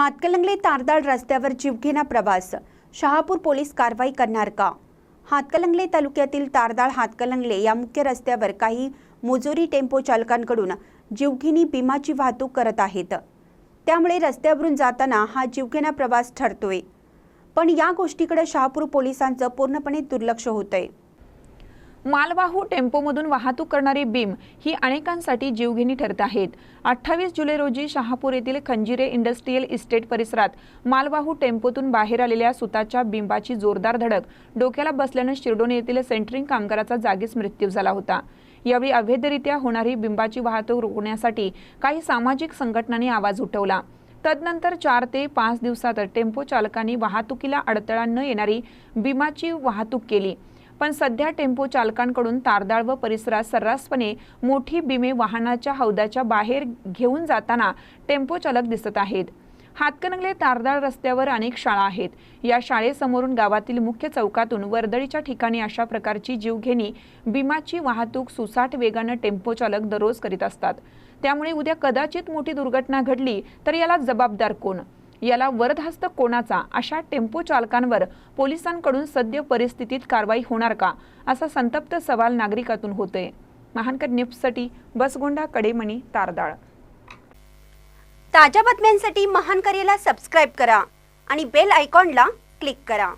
हातकलंगले तारदाळ रस्त्यावर जीवघेणा प्रवास. शहापूर पोलीस कारवाई करणार का? हातकलंगले तालुक्यातील तारदाळ हातकलंगले या मुख्य रस्त्यावर काही मुजोरी टेम्पो चालकांकडून जीवघेणी बिमाची वाहतूक करत आहेत. त्यामुळे रस्त्यावरून जाताना हा जीवघेणा प्रवास ठरतोय. पण या गोष्टीकडे शहापूर पोलिसांचं पूर्णपणे दुर्लक्ष होतंय. मालवाहू टेम्पोमधून वाहतूक करणारी बीम ही अनेकांसाठी जीवघेणी ठरत आहेत. अठ्ठावीस जुलै रोजी शहापूर येथील खंजिरे इंडस्ट्रीयल इस्टेट परिसरात मालवाहू टेम्पोतून बाहेर आलेल्या सुताच्या बिंबाची जोरदार धडक डोक्याला बसल्यानं शिरडोन येथील सेंटरिंग कामगाराचा जागीच मृत्यू झाला होता. यावेळी अवैधरित्या होणारी बिंबाची वाहतूक रोखण्यासाठी काही सामाजिक संघटनांनी आवाज उठवला. तदनंतर चार ते पाच दिवसात टेम्पो चालकांनी वाहतुकीला अडथळा न येणारी बिमाची वाहतूक केली. पण सध्या टेम्पो चालकांकडून तारदाळ व परिसरात सर्रासपणे मोठी बिमे वाहनाच्या हौदाच्या बाहेर घेऊन जाताना टेम्पो चालक दिसत आहेत. हातकणंगले तारदाळ रस्त्यावर अनेक शाळा आहेत. या शाळेसमोरून गावातील मुख्य चौकातून वर्दळीच्या ठिकाणी अशा प्रकारची जीवघेणी बिमाची वाहतूक सुसाट वेगानं टेम्पो चालक दररोज करीत असतात. त्यामुळे उद्या कदाचित मोठी दुर्घटना घडली तर याला जबाबदार कोण? याला वरदहस्त कोणाचा? अशा टेम्पो चालकांवर पोलिसांकडून सद्य परिस्थितीत कारवाई होणार का? असा संतप्त सवाल नागरिकातून होतोय. महानकर न्यूजसाठी बसगोंडा कडेमणी तारदाळ. ताज्या बातम्यांसाठी महान करेला सबस्क्राईब करा आणि बेल आयकॉनला क्लिक करा.